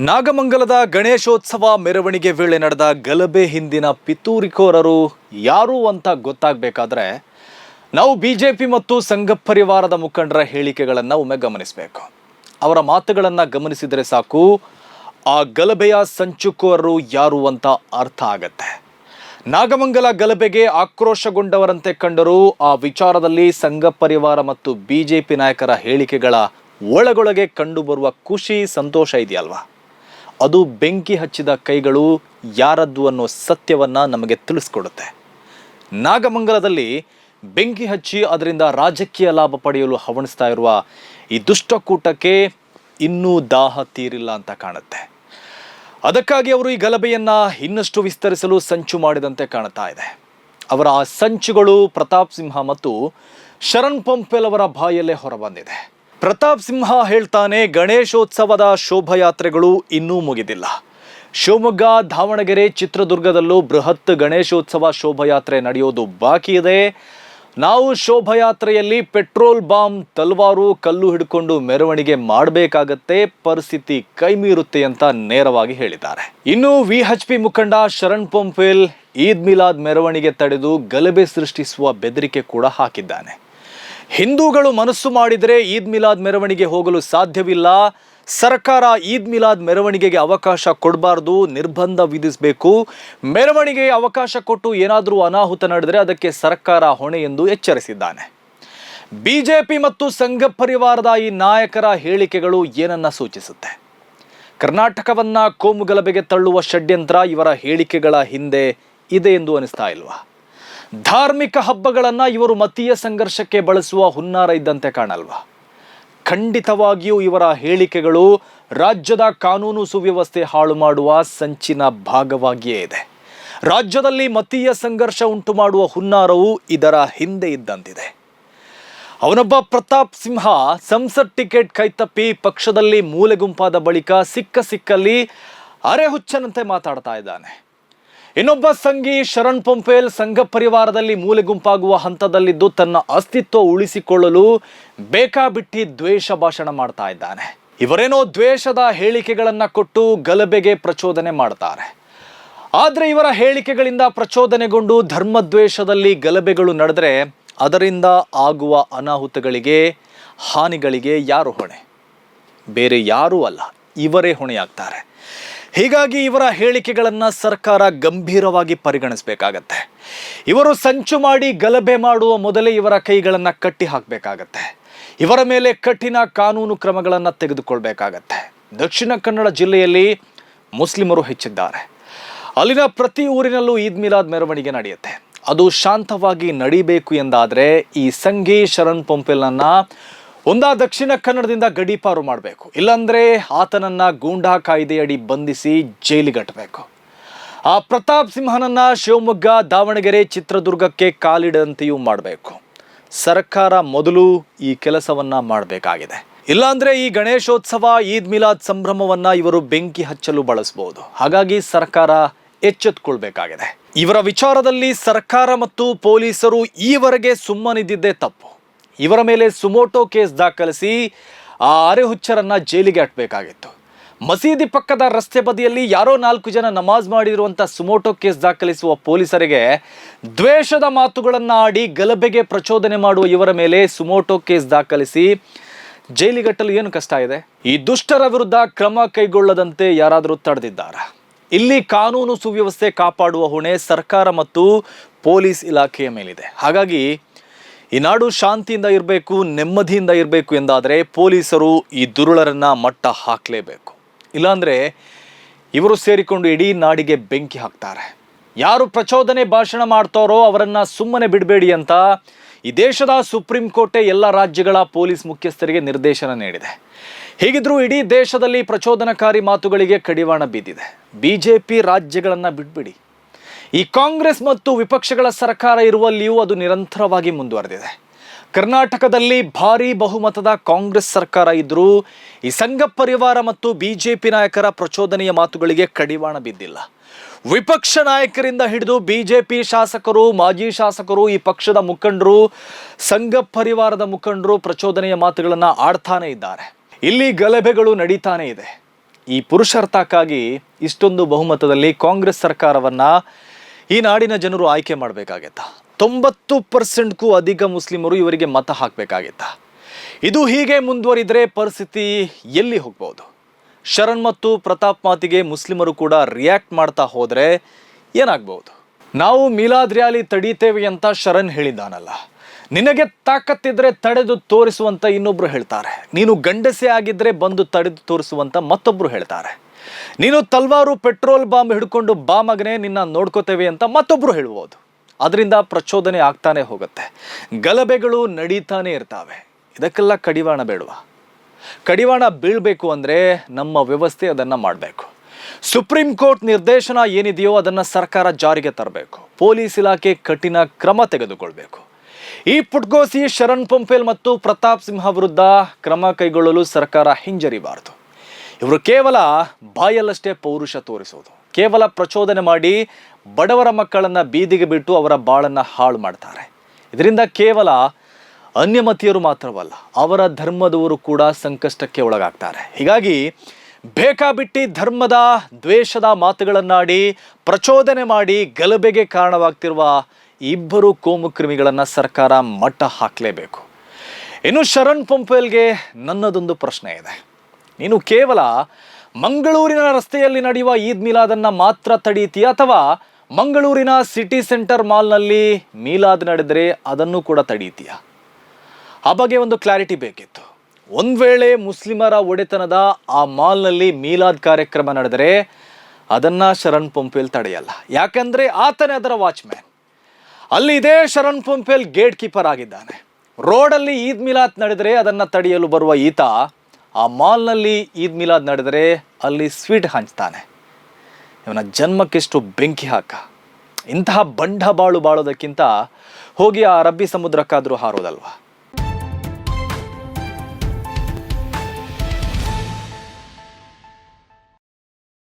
ನಾಗಮಂಗಲದ ಗಣೇಶೋತ್ಸವ ಮೆರವಣಿಗೆ ವೇಳೆ ನಡೆದ ಗಲಭೆ ಹಿಂದಿನ ಪಿತೂರಿಕೋರರು ಯಾರು ಅಂತ ಗೊತ್ತಾಗಬೇಕಾದ್ರೆ ನಾವು ಬಿ ಜೆ ಪಿ ಮತ್ತು ಸಂಘ ಪರಿವಾರದ ಮುಖಂಡರ ಹೇಳಿಕೆಗಳನ್ನು ಒಮ್ಮೆ ಗಮನಿಸಬೇಕು. ಅವರ ಮಾತುಗಳನ್ನು ಗಮನಿಸಿದರೆ ಸಾಕು, ಆ ಗಲಭೆಯ ಸಂಚುಕೋರರು ಯಾರು ಅಂತ ಅರ್ಥ ಆಗತ್ತೆ. ನಾಗಮಂಗಲ ಗಲಭೆಗೆ ಆಕ್ರೋಶಗೊಂಡವರಂತೆ ಕಂಡರೂ ಆ ವಿಚಾರದಲ್ಲಿ ಸಂಘ ಪರಿವಾರ ಮತ್ತು ಪಿ ನಾಯಕರ ಹೇಳಿಕೆಗಳ ಒಳಗೊಳಗೆ ಕಂಡುಬರುವ ಖುಷಿ, ಸಂತೋಷ ಇದೆಯಲ್ವಾ? ಅದು ಬೆಂಕಿ ಹಚ್ಚಿದ ಕೈಗಳು ಯಾರದ್ದು ಅನ್ನೋ ಸತ್ಯವನ್ನು ನಮಗೆ ತಿಳಿಸ್ಕೊಡುತ್ತೆ. ನಾಗಮಂಗಲದಲ್ಲಿ ಬೆಂಕಿ ಹಚ್ಚಿ ಅದರಿಂದ ರಾಜಕೀಯ ಲಾಭ ಪಡೆಯಲು ಹವಣಿಸ್ತಾ ಇರುವ ಈ ದುಷ್ಟಕೂಟಕ್ಕೆ ಇನ್ನೂ ದಾಹ ತೀರಿಲ್ಲ ಅಂತ ಕಾಣುತ್ತೆ. ಅದಕ್ಕಾಗಿ ಅವರು ಈ ಗಲಭೆಯನ್ನು ಇನ್ನಷ್ಟು ವಿಸ್ತರಿಸಲು ಸಂಚು ಮಾಡಿದಂತೆ ಕಾಣ್ತಾ ಇದೆ. ಅವರ ಆ ಸಂಚುಗಳು ಪ್ರತಾಪ್ ಸಿಂಹ ಮತ್ತು ಶರಣ್ ಪಂಪೆಲ್ ಅವರ ಬಾಯಲ್ಲೇ ಹೊರಬಂದಿದೆ. ಪ್ರತಾಪ್ ಸಿಂಹ ಹೇಳ್ತಾನೆ, ಗಣೇಶೋತ್ಸವದ ಶೋಭಾಯಾತ್ರೆಗಳು ಇನ್ನೂ ಮುಗಿದಿಲ್ಲ. ಶಿವಮೊಗ್ಗ, ದಾವಣಗೆರೆ, ಚಿತ್ರದುರ್ಗದಲ್ಲೂ ಬೃಹತ್ ಗಣೇಶೋತ್ಸವ ಶೋಭಾಯಾತ್ರೆ ನಡೆಯೋದು ಬಾಕಿ ಇದೆ. ನಾವು ಶೋಭಾಯಾತ್ರೆಯಲ್ಲಿ ಪೆಟ್ರೋಲ್ ಬಾಂಬ್, ತಲ್ವಾರು, ಕಲ್ಲು ಹಿಡ್ಕೊಂಡು ಮೆರವಣಿಗೆ ಮಾಡಬೇಕಾಗತ್ತೆ, ಪರಿಸ್ಥಿತಿ ಕೈಮೀರುತ್ತೆ ಅಂತ ನೇರವಾಗಿ ಹೇಳಿದ್ದಾರೆ. ಇನ್ನು ವಿ ಎಚ್ ಪಿ ಮುಖಂಡ ಶರಣ್ ಪೊಂಪೇಲ್ ಈದ್ ಮಿಲಾದ್ ಮೆರವಣಿಗೆ ತಡೆದು ಗಲಭೆ ಸೃಷ್ಟಿಸುವ ಬೆದರಿಕೆ ಕೂಡ ಹಾಕಿದ್ದಾನೆ. ಹಿಂದೂಗಳು ಮನಸ್ಸು ಮಾಡಿದರೆ ಈದ್ ಮಿಲಾದ್ ಮೆರವಣಿಗೆ ಹೋಗಲು ಸಾಧ್ಯವಿಲ್ಲ. ಸರ್ಕಾರ ಈದ್ ಮಿಲಾದ್ ಮೆರವಣಿಗೆಗೆ ಅವಕಾಶ ಕೊಡಬಾರ್ದು, ನಿರ್ಬಂಧ ವಿಧಿಸಬೇಕು. ಮೆರವಣಿಗೆಗೆ ಅವಕಾಶ ಕೊಟ್ಟು ಏನಾದರೂ ಅನಾಹುತ ನಡೆದರೆ ಅದಕ್ಕೆ ಸರ್ಕಾರ ಹೊಣೆ ಎಂದು ಎಚ್ಚರಿಸಿದ್ದಾನೆ. ಬಿಜೆಪಿ ಮತ್ತು ಸಂಘ ಪರಿವಾರದ ಈ ನಾಯಕರ ಹೇಳಿಕೆಗಳು ಏನನ್ನ ಸೂಚಿಸುತ್ತೆ? ಕರ್ನಾಟಕವನ್ನ ಕೋಮುಗಲಭೆಗೆ ತಳ್ಳುವ ಷಡ್ಯಂತ್ರ ಇವರ ಹೇಳಿಕೆಗಳ ಹಿಂದೆ ಇದೆ ಎಂದು ಅನಿಸ್ತಾ ಇಲ್ವಾ? ಧಾರ್ಮಿಕ ಹಬ್ಬಗಳನ್ನು ಇವರು ಮತೀಯ ಸಂಘರ್ಷಕ್ಕೆ ಬಳಸುವ ಹುನ್ನಾರ ಇದ್ದಂತೆ ಕಾಣಲ್ವಾ? ಖಂಡಿತವಾಗಿಯೂ ಇವರ ಹೇಳಿಕೆಗಳು ರಾಜ್ಯದ ಕಾನೂನು ಸುವ್ಯವಸ್ಥೆ ಹಾಳು ಮಾಡುವ ಸಂಚಿನ ಭಾಗವಾಗಿಯೇ ಇದೆ. ರಾಜ್ಯದಲ್ಲಿ ಮತೀಯ ಸಂಘರ್ಷ ಉಂಟು ಮಾಡುವ ಹುನ್ನಾರವು ಇದರ ಹಿಂದೆ ಇದ್ದಂತಿದೆ. ಅವನೊಬ್ಬ ಪ್ರತಾಪ್ ಸಿಂಹ ಸಂಸತ್ ಟಿಕೆಟ್ ಕೈತಪ್ಪಿ ಪಕ್ಷದಲ್ಲಿ ಮೂಲೆ ಗುಂಪಾದ ಬಳಿಕ ಸಿಕ್ಕ ಸಿಕ್ಕಲ್ಲಿ ಅರೆಹುಚ್ಚನಂತೆ ಮಾತಾಡ್ತಾ ಇದ್ದಾನೆ. ಇನ್ನೊಬ್ಬ ಸಂಘಿ ಶರಣ್ ಪಂಪೇಲ್ ಸಂಘ ಪರಿವಾರದಲ್ಲಿ ಮೂಲೆ ಗುಂಪಾಗುವ ಹಂತದಲ್ಲಿದ್ದು ತನ್ನ ಅಸ್ತಿತ್ವ ಉಳಿಸಿಕೊಳ್ಳಲು ಬೇಕಾಬಿಟ್ಟಿ ದ್ವೇಷ ಭಾಷಣ ಮಾಡ್ತಾ ಇದ್ದಾನೆ. ಇವರೇನೋ ದ್ವೇಷದ ಹೇಳಿಕೆಗಳನ್ನ ಕೊಟ್ಟು ಗಲಭೆಗೆ ಪ್ರಚೋದನೆ ಮಾಡ್ತಾರೆ. ಆದರೆ ಇವರ ಹೇಳಿಕೆಗಳಿಂದ ಪ್ರಚೋದನೆಗೊಂಡು ಧರ್ಮದ್ವೇಷದಲ್ಲಿ ಗಲಭೆಗಳು ನಡೆದ್ರೆ ಅದರಿಂದ ಆಗುವ ಅನಾಹುತಗಳಿಗೆ, ಹಾನಿಗಳಿಗೆ ಯಾರು ಹೊಣೆ? ಬೇರೆ ಯಾರೂ ಅಲ್ಲ, ಇವರೇ ಹೊಣೆಯಾಗ್ತಾರೆ. ಹೀಗಾಗಿ ಇವರ ಹೇಳಿಕೆಗಳನ್ನು ಸರ್ಕಾರ ಗಂಭೀರವಾಗಿ ಪರಿಗಣಿಸಬೇಕಾಗತ್ತೆ. ಇವರು ಸಂಚು ಮಾಡಿ ಗಲಭೆ ಮಾಡುವ ಮೊದಲೇ ಇವರ ಕೈಗಳನ್ನು ಕಟ್ಟಿ ಹಾಕಬೇಕಾಗತ್ತೆ. ಇವರ ಮೇಲೆ ಕಠಿಣ ಕಾನೂನು ಕ್ರಮಗಳನ್ನು ತೆಗೆದುಕೊಳ್ಬೇಕಾಗತ್ತೆ. ದಕ್ಷಿಣ ಕನ್ನಡ ಜಿಲ್ಲೆಯಲ್ಲಿ ಮುಸ್ಲಿಮರು ಹೆಚ್ಚಿದ್ದಾರೆ. ಅಲ್ಲಿನ ಪ್ರತಿ ಊರಿನಲ್ಲೂ ಈದ್ ಮಿಲಾದ್ ಮೆರವಣಿಗೆ ನಡೆಯುತ್ತೆ. ಅದು ಶಾಂತವಾಗಿ ನಡಿಬೇಕು ಎಂದಾದರೆ ಈ ಸಂಘಿ ಶರಣ್ ಪಂಪೆಲ್ನನ್ನ ಒಂದಾ ದಕ್ಷಿಣ ಕನ್ನಡದಿಂದ ಗಡೀಪಾರು ಮಾಡಬೇಕು. ಇಲ್ಲಾಂದ್ರೆ ಆತನನ್ನ ಗೂಂಡಾ ಕಾಯ್ದೆಯಡಿ ಬಂಧಿಸಿ ಜೈಲಿಗಟ್ಟಬೇಕು ಆ ಪ್ರತಾಪ್ ಸಿಂಹನನ್ನ ಶಿವಮೊಗ್ಗ, ದಾವಣಗೆರೆ, ಚಿತ್ರದುರ್ಗಕ್ಕೆ ಕಾಲಿಡಂತೆಯೂ ಮಾಡಬೇಕು. ಸರ್ಕಾರ ಮೊದಲು ಈ ಕೆಲಸವನ್ನ ಮಾಡಬೇಕಾಗಿದೆ. ಇಲ್ಲಾಂದ್ರೆ ಈ ಗಣೇಶೋತ್ಸವ, ಈದ್ ಮಿಲಾದ್ ಸಂಭ್ರಮವನ್ನ ಇವರು ಬೆಂಕಿ ಹಚ್ಚಲು ಬಳಸಬಹುದು ಹಾಗಾಗಿ ಸರ್ಕಾರ ಎಚ್ಚೆತ್ತುಕೊಳ್ಬೇಕಾಗಿದೆ ಇವರ ವಿಚಾರದಲ್ಲಿ ಸರ್ಕಾರ ಮತ್ತು ಪೊಲೀಸರು ಈವರೆಗೆ ಸುಮ್ಮನಿದ್ದಿದ್ದೇ ತಪ್ಪು. ಇವರ ಮೇಲೆ ಸುಮೋಟೋ ಕೇಸ್ ದಾಖಲಿಸಿ ಆ ಅರೆಹುಚ್ಚರನ್ನು ಜೈಲಿಗೆ ಅಟ್ಟಬೇಕಾಗಿತ್ತು ಮಸೀದಿ ಪಕ್ಕದ ರಸ್ತೆ ಬದಿಯಲ್ಲಿ ಯಾರೋ ನಾಲ್ಕು ಜನ ನಮಾಜ್ ಮಾಡಿರುವಂಥ ಸುಮೋಟೋ ಕೇಸ್ ದಾಖಲಿಸುವ ಪೊಲೀಸರಿಗೆ ದ್ವೇಷದ ಮಾತುಗಳನ್ನು ಆಡಿ ಗಲಭೆಗೆ ಪ್ರಚೋದನೆ ಮಾಡುವ ಇವರ ಮೇಲೆ ಸುಮೋಟೋ ಕೇಸ್ ದಾಖಲಿಸಿ ಜೈಲಿಗಟ್ಟಲು ಏನು ಕಷ್ಟ ಇದೆ? ಈ ದುಷ್ಟರ ವಿರುದ್ಧ ಕ್ರಮ ಕೈಗೊಳ್ಳದಂತೆ ಯಾರಾದರೂ ತಡೆದಿದ್ದಾರಾ? ಇಲ್ಲಿ ಕಾನೂನು ಸುವ್ಯವಸ್ಥೆ ಕಾಪಾಡುವ ಹೊಣೆ ಸರ್ಕಾರ ಮತ್ತು ಪೊಲೀಸ್ ಇಲಾಖೆಯ ಮೇಲಿದೆ. ಹಾಗಾಗಿ ಈ ನಾಡು ಶಾಂತಿಯಿಂದ ಇರಬೇಕು, ನೆಮ್ಮದಿಯಿಂದ ಇರಬೇಕು ಎಂದಾದರೆ ಪೊಲೀಸರು ಈ ದುರುಳರನ್ನ ಮಟ್ಟ ಹಾಕಲೇಬೇಕು. ಇಲ್ಲಾಂದರೆ ಇವರು ಸೇರಿಕೊಂಡು ಇಡೀ ನಾಡಿಗೆ ಬೆಂಕಿ ಹಾಕ್ತಾರೆ. ಯಾರು ಪ್ರಚೋದನೆ ಭಾಷಣ ಮಾಡ್ತಾರೋ ಅವರನ್ನು ಸುಮ್ಮನೆ ಬಿಡಬೇಡಿ ಅಂತ ಈ ದೇಶದ ಸುಪ್ರೀಂ ಕೋರ್ಟೆ ಎಲ್ಲ ರಾಜ್ಯಗಳ ಪೊಲೀಸ್ ಮುಖ್ಯಸ್ಥರಿಗೆ ನಿರ್ದೇಶನ ನೀಡಿದೆ. ಹೀಗಿದ್ರೂ ಇಡೀ ದೇಶದಲ್ಲಿ ಪ್ರಚೋದನಕಾರಿ ಮಾತುಗಳಿಗೆ ಕಡಿವಾಣ ಬಿದ್ದಿದೆ ಬಿಜೆಪಿ ರಾಜ್ಯಗಳನ್ನು ಬಿಟ್ಬಿಡಿ ಈ ಕಾಂಗ್ರೆಸ್ ಮತ್ತು ವಿಪಕ್ಷಗಳ ಸರ್ಕಾರ ಇರುವಲ್ಲಿಯೂ ಅದು ನಿರಂತರವಾಗಿ ಮುಂದುವರೆದಿದೆ. ಕರ್ನಾಟಕದಲ್ಲಿ ಭಾರೀ ಬಹುಮತದ ಕಾಂಗ್ರೆಸ್ ಸರ್ಕಾರ ಇದ್ದರೂ ಈ ಸಂಘ ಪರಿವಾರ ಮತ್ತು ಬಿಜೆಪಿ ನಾಯಕರ ಪ್ರಚೋದನೆಯ ಮಾತುಗಳಿಗೆ ಕಡಿವಾಣ ಬಿದ್ದಿಲ್ಲ. ವಿಪಕ್ಷ ನಾಯಕರಿಂದ ಹಿಡಿದು ಬಿಜೆಪಿ ಶಾಸಕರು, ಮಾಜಿ ಶಾಸಕರು, ಈ ಪಕ್ಷದ ಮುಖಂಡರು, ಸಂಘ ಪರಿವಾರದ ಮುಖಂಡರು ಪ್ರಚೋದನೆಯ ಮಾತುಗಳನ್ನು ಆಡ್ತಾನೆ ಇದ್ದಾರೆ. ಇಲ್ಲಿ ಗಲಭೆಗಳು ನಡೀತಾನೆ ಇದೆ. ಈ ಪುರುಷಾರ್ಥಕ್ಕಾಗಿ ಇಷ್ಟೊಂದು ಬಹುಮತದಲ್ಲಿ ಕಾಂಗ್ರೆಸ್ ಸರ್ಕಾರವನ್ನ ಈ ನಾಡಿನ ಜನರು ಆಯ್ಕೆ ಮಾಡಬೇಕಾಗಿತ್ತ ತೊಂಬತ್ತು ಪರ್ಸೆಂಟ್ಗೂ ಅಧಿಕ ಮುಸ್ಲಿಮರು ಇವರಿಗೆ ಮತ ಹಾಕಬೇಕಾಗಿತ್ತ ಇದು ಹೀಗೆ ಮುಂದುವರಿದರೆ ಪರಿಸ್ಥಿತಿ ಎಲ್ಲಿ ಹೋಗ್ಬೋದು? ಶರಣ್ ಮತ್ತು ಪ್ರತಾಪ್ ಮಾತಿಗೆ ಮುಸ್ಲಿಮರು ಕೂಡ ರಿಯಾಕ್ಟ್ ಮಾಡ್ತಾ ಹೋದರೆ ಏನಾಗ್ಬೋದು? ನಾವು ಮೀಲಾದ್ ರ್ಯಾಲಿ ತಡೀತೇವೆ ಅಂತ ಶರಣ್ ಹೇಳಿದ್ದಾನಲ್ಲ. ನಿನಗೆ ತಾಕತ್ತಿದ್ರೆ ತಡೆದು ತೋರಿಸುವಂತ ಇನ್ನೊಬ್ರು ಹೇಳ್ತಾರೆ. ನೀನು ಗಂಡಸೆ ಆಗಿದ್ರೆ ಬಂದು ತಡೆದು ತೋರಿಸುವಂತ ಮತ್ತೊಬ್ರು ಹೇಳ್ತಾರೆ. ನೀನು ತಲ್ವಾರು ಪೆಟ್ರೋಲ್ ಬಾಂಬ್ ಹಿಡ್ಕೊಂಡು ಬಾ ಮಗನೇ ನಿನ್ನ ನೋಡ್ಕೋತೇವೆ ಅಂತ ಮತ್ತೊಬ್ಬರು ಹೇಳ್ಬೋದು ಅದರಿಂದ ಪ್ರಚೋದನೆ ಆಗ್ತಾನೆ ಹೋಗುತ್ತೆ. ಗಲಭೆಗಳು ನಡೀತಾನೆ ಇರ್ತಾವೆ. ಇದಕ್ಕೆಲ್ಲ ಕಡಿವಾಣ ಬೇಡವಾ? ಕಡಿವಾಣ ಬೀಳ್ಬೇಕು ಅಂದರೆ ನಮ್ಮ ವ್ಯವಸ್ಥೆ ಅದನ್ನು ಮಾಡಬೇಕು. ಸುಪ್ರೀಂ ಕೋರ್ಟ್ ನಿರ್ದೇಶನ ಏನಿದೆಯೋ ಅದನ್ನು ಸರ್ಕಾರ ಜಾರಿಗೆ ತರಬೇಕು. ಪೊಲೀಸ್ ಇಲಾಖೆ ಕಠಿಣ ಕ್ರಮ ತೆಗೆದುಕೊಳ್ಬೇಕು. ಈ ಪುಟ್ಗೋಸಿ, ಶರಣ್ ಪಂಪೇಲ್ ಮತ್ತು ಪ್ರತಾಪ್ ಸಿಂಹ ವಿರುದ್ಧ ಕ್ರಮ ಕೈಗೊಳ್ಳಲು ಸರ್ಕಾರ ಹಿಂಜರಿಬಾರದು. ಇವರು ಕೇವಲ ಬಾಯಲ್ಲಷ್ಟೇ ಪೌರುಷ ತೋರಿಸೋದು. ಕೇವಲ ಪ್ರಚೋದನೆ ಮಾಡಿ ಬಡವರ ಮಕ್ಕಳನ್ನು ಬೀದಿಗೆ ಬಿಟ್ಟು ಅವರ ಬಾಳನ್ನು ಹಾಳು ಮಾಡ್ತಾರೆ. ಇದರಿಂದ ಕೇವಲ ಅನ್ಯಮತಿಯರು ಮಾತ್ರವಲ್ಲ, ಅವರ ಧರ್ಮದವರು ಕೂಡ ಸಂಕಷ್ಟಕ್ಕೆ ಒಳಗಾಗ್ತಾರೆ. ಹೀಗಾಗಿ ಬೇಕಾಬಿಟ್ಟಿ ಧರ್ಮದ, ದ್ವೇಷದ ಮಾತುಗಳನ್ನಾಡಿ, ಪ್ರಚೋದನೆ ಮಾಡಿ ಗಲಭೆಗೆ ಕಾರಣವಾಗ್ತಿರುವ ಇಬ್ಬರು ಕೋಮುಕ್ರಿಮಿಗಳನ್ನು ಸರ್ಕಾರ ಮಟ್ಟ ಹಾಕಲೇಬೇಕು. ಇನ್ನು ಶರಣ್ ಪಂಪೇಲ್ಗೆ ನನ್ನದೊಂದು ಪ್ರಶ್ನೆ ಇದೆ. ನೀನು ಕೇವಲ ಮಂಗಳೂರಿನ ರಸ್ತೆಯಲ್ಲಿ ನಡೆಯುವ ಈದ್ ಮಿಲಾದನ್ನ ಮಾತ್ರ ತಡೀತೀಯ ಅಥವಾ ಮಂಗಳೂರಿನ ಸಿಟಿ ಸೆಂಟರ್ ಮಾಲ್ನಲ್ಲಿ ಮೀಲಾದ್ ನಡೆದರೆ ಅದನ್ನು ಕೂಡ ತಡೀತೀಯ? ಆ ಬಗ್ಗೆ ಒಂದು ಕ್ಲಾರಿಟಿ ಬೇಕಿತ್ತು. ಒಂದು ವೇಳೆ ಮುಸ್ಲಿಮರ ಒಡೆತನದ ಆ ಮಾಲ್ನಲ್ಲಿ ಮೀಲಾದ್ ಕಾರ್ಯಕ್ರಮ ನಡೆದರೆ ಅದನ್ನ ಶರಣ್ ಪೊಂಪೇಲ್ ತಡೆಯಲ್ಲ. ಯಾಕಂದ್ರೆ ಆತನೇ ಅದರ ವಾಚ್ಮ್ಯಾನ್. ಅಲ್ಲಿ ಇದೇ ಶರಣ್ ಪೊಂಪೇಲ್ ಗೇಟ್ ಕೀಪರ್ ಆಗಿದ್ದಾನೆ. ರೋಡಲ್ಲಿ ಈದ್ ಮಿಲಾದ್ ನಡೆದರೆ ಅದನ್ನು ತಡೆಯಲು ಬರುವ ಈತ ಆ ಮಾಲ್ನಲ್ಲಿ ಈದ್ ಮಿಲಾದ್ ನಡೆದರೆ ಅಲ್ಲಿ ಸ್ವೀಟ್ ಹಂಚ್ತಾನೆ. ಇವನ ಜನ್ಮಕ್ಕೆಷ್ಟು ಬೆಂಕಿ ಹಾಕ. ಇಂತಹ ಬಂಡ ಬಾಳು ಬಾಳೋದಕ್ಕಿಂತ ಹೋಗಿ ಆ ರಬ್ಬಿ ಸಮುದ್ರಕ್ಕಾದರೂ ಹಾರೋದಲ್ವಾ?